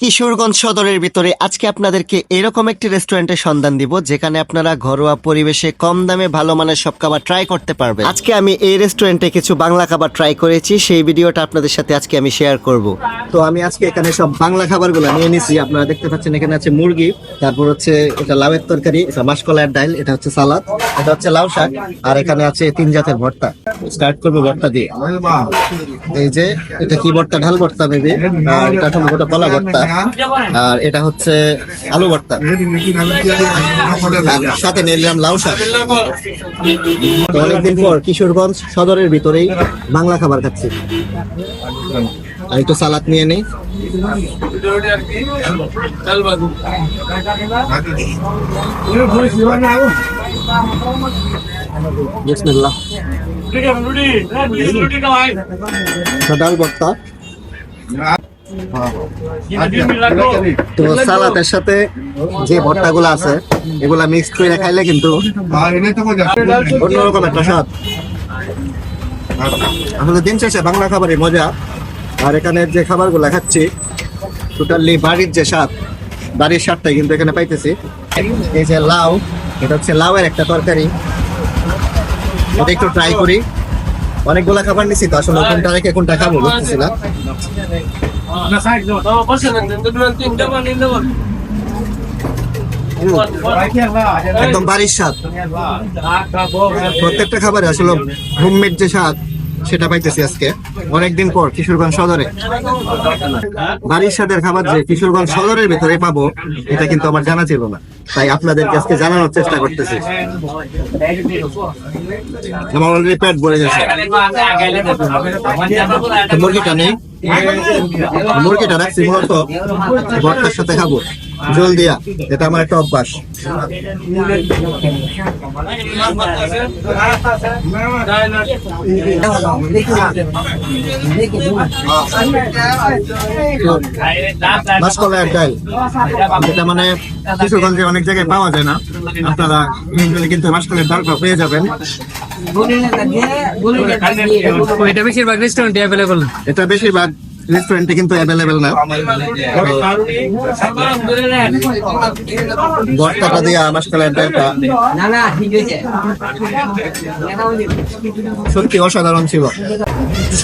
কিশোরগঞ্জ সদরের ভিতরে আজকে আপনাদেরকে এরকম একটি রেস্টুরেন্টের সন্ধান দিব, যেখানে আপনারা ঘরোয়া পরিবেশে কম দামে ভালো মানের সব খাবার ট্রাই করতে পারবেন। আজকে আমি এই রেস্টুরেন্টে কিছু বাংলা খাবার ট্রাই করেছি, সেই ভিডিওটা আপনাদের সাথে আজকে আমি শেয়ার করব। তো আমি আজকে এখানে সব বাংলা খাবারগুলো নিয়ে নিছি, আপনারা দেখতে পাচ্ছেন এখানে আছে মুরগি, তারপর হচ্ছে এটা লাউয়ের তরকারি, এটা মাসকলাইয়ের ডাল এটা হচ্ছে সালাদ, এটা হচ্ছে লাউ শাক, আর এখানে আছে তিন জাতের ভর্তা। স্টার্ট করবে ভর্তা দিয়ে। এই যে, এটা কি ভর্তা ঢাল ভর্তা মেবি আর এটা গোটা কলা ভর্তা। আর এটা হচ্ছে আলু ভর্তা। সাথে নিলাম লাউ শাক। অনেকদিন পর কিশোরগঞ্জ সদরের ভিতরেই বাংলা খাবার খাচ্ছি। আর একটু সালাদ নিয়ে নেই। ডাল ভর্তা। তো সালাদের সাথে যে ভর্তাগুলো আছে, এগুলা মিক্স করে খাইলে কিন্তু অন্যরকম একটা স্বাদ। আসলে দিন শেষে বাংলা খাবারই মজা। আর এখানে যে খাবারগুলো খাচ্ছি টোটালি বাড়ির যে স্বাদ, বাড়ির স্বাদটাই কিন্তু এখানে পাইতেছি। এই যে লাউ, এটা হচ্ছে লাউয়ের একটা তরকারি। এটা একটু ট্রাই করি। অনেকগুলা খাবার নিছি তো, আসলে কোনটা রেখে কোনটা খাব বুঝতেছি না। একদম বাড়ির স্বাদ। প্রত্যেকটা খাবারে আসলে হোমমেড যে স্বাদ সেটা পাইতেছি আজকে। অনেকদিন পর কিশোরগঞ্জ সদরে। বাড়ির স্বাদের খাবার যে কিশোরগঞ্জ সদরের ভেতরে পাবো, এটা কিন্তু আমার জানা ছিল না। তাই আপনাদেরকে আজকে জানানোর চেষ্টা করতেছি। আমার অলরেডি পেট গেছে। মুরগিটা নেই। মুরগিটা রাখছি, মূলত ভর্তার সাথে খাব। জল দিয়া এটা আমার একটা অভ্যাস। মাসকলাইয়ের ডাল যেটা মানে কিশোরগঞ্জে অনেক জায়গায় পাওয়া যায় না। আপনারা কিন্তু মাসকলাইয়ের ডালটা পেয়ে যাবেন। এটা বেশিরভাগ রেস্টুরেন্টে অ্যাভেলেবল এটা বেশিরভাগ রেস্টুরেন্টে কিন্তু অ্যাভেলেবেল না। দিয়ে ডালটা না না ঠিক আছে সত্যি অসাধারণ ছিল।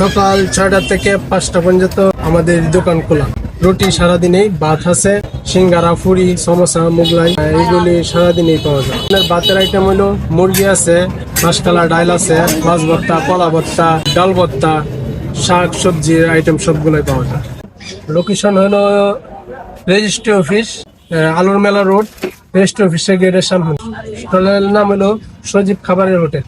সকাল ছয়টা থেকে পাঁচটা পর্যন্ত আমাদের দোকান খোলা। রুটি সারাদিনেই, ভাত আছে, সিঙ্গারা ফুরি সমোসা, মুগলাই, এগুলি সারাদিনেই পাওয়া যায়। আপনার ভাতের আইটেম হলো মুরগি আছে মাসকালা ডাল আছে, মাছ ভর্তা কলা ভর্তা, ডাল ভর্তা শাক সবজির আইটেম সবগুলোই পাওয়া যায়। লোকেশন হলো রেজিস্ট্রি অফিস আলোর আলুর মেলা রোড রেজিস্ট্রি অফিসের গেটের সামনে। স্টলের নাম হলো সজীব খাবারের হোটেল